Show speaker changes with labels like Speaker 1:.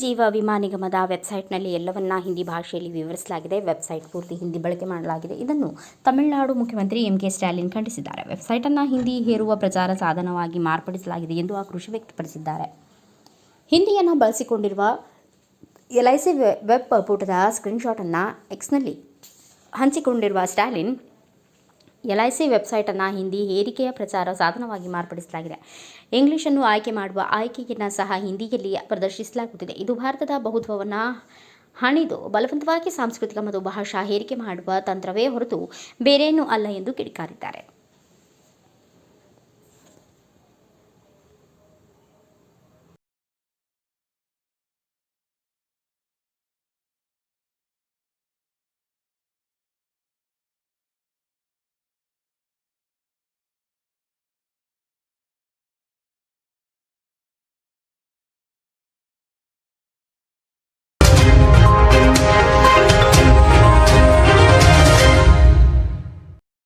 Speaker 1: ಜೀವ ವಿಮಾ ನಿಗಮದ ವೆಬ್ಸೈಟ್ನಲ್ಲಿ ಎಲ್ಲವನ್ನ ಹಿಂದಿ ಭಾಷೆಯಲ್ಲಿ ವಿವರಿಸಲಾಗಿದೆ. ವೆಬ್ಸೈಟ್ ಪೂರ್ತಿ ಹಿಂದಿ ಬಳಕೆ ಮಾಡಲಾಗಿದೆ. ಇದನ್ನು ತಮಿಳುನಾಡು ಮುಖ್ಯಮಂತ್ರಿ ಎಂ ಕೆ ಸ್ಟಾಲಿನ್ ಖಂಡಿಸಿದ್ದಾರೆ. ವೆಬ್ಸೈಟನ್ನು ಹಿಂದಿ ಹೇರುವ ಪ್ರಚಾರ ಸಾಧನವಾಗಿ ಮಾರ್ಪಡಿಸಲಾಗಿದೆ ಎಂದು ಆಕ್ರೋಶ ವ್ಯಕ್ತಪಡಿಸಿದ್ದಾರೆ. ಹಿಂದಿಯನ್ನು ಬಳಸಿಕೊಂಡಿರುವ ಎಲ್ ಐ ಸಿ ವೆಬ್ ಪುಟದ ಸ್ಕ್ರೀನ್ಶಾಟನ್ನು ಎಕ್ಸ್ನಲ್ಲಿ ಹಂಚಿಕೊಂಡಿರುವ ಸ್ಟಾಲಿನ್ ಎಲ್ ಐ ಸಿ ವೆಬ್ಸೈಟನ್ನು ಹಿಂದಿ ಹೇರಿಕೆಯ ಪ್ರಚಾರ ಸಾಧನವಾಗಿ ಮಾರ್ಪಡಿಸಲಾಗಿದೆ. ಇಂಗ್ಲಿಷನ್ನು ಆಯ್ಕೆ ಮಾಡುವ ಆಯ್ಕೆಯನ್ನು ಸಹ ಹಿಂದಿಯಲ್ಲಿ ಪ್ರದರ್ಶಿಸಲಾಗುತ್ತಿದೆ. ಇದು ಭಾರತದ ಬಹುತ್ವವನ್ನು ಹಣಿದು ಬಲವಂತವಾಗಿ ಸಾಂಸ್ಕೃತಿಕ ಮತ್ತು ಭಾಷಾ ಹೇರಿಕೆ ಮಾಡುವ ತಂತ್ರವೇ ಹೊರತು ಬೇರೇನೂ ಅಲ್ಲ ಎಂದು ಕಿಡಿಕಾರಿದ್ದಾರೆ.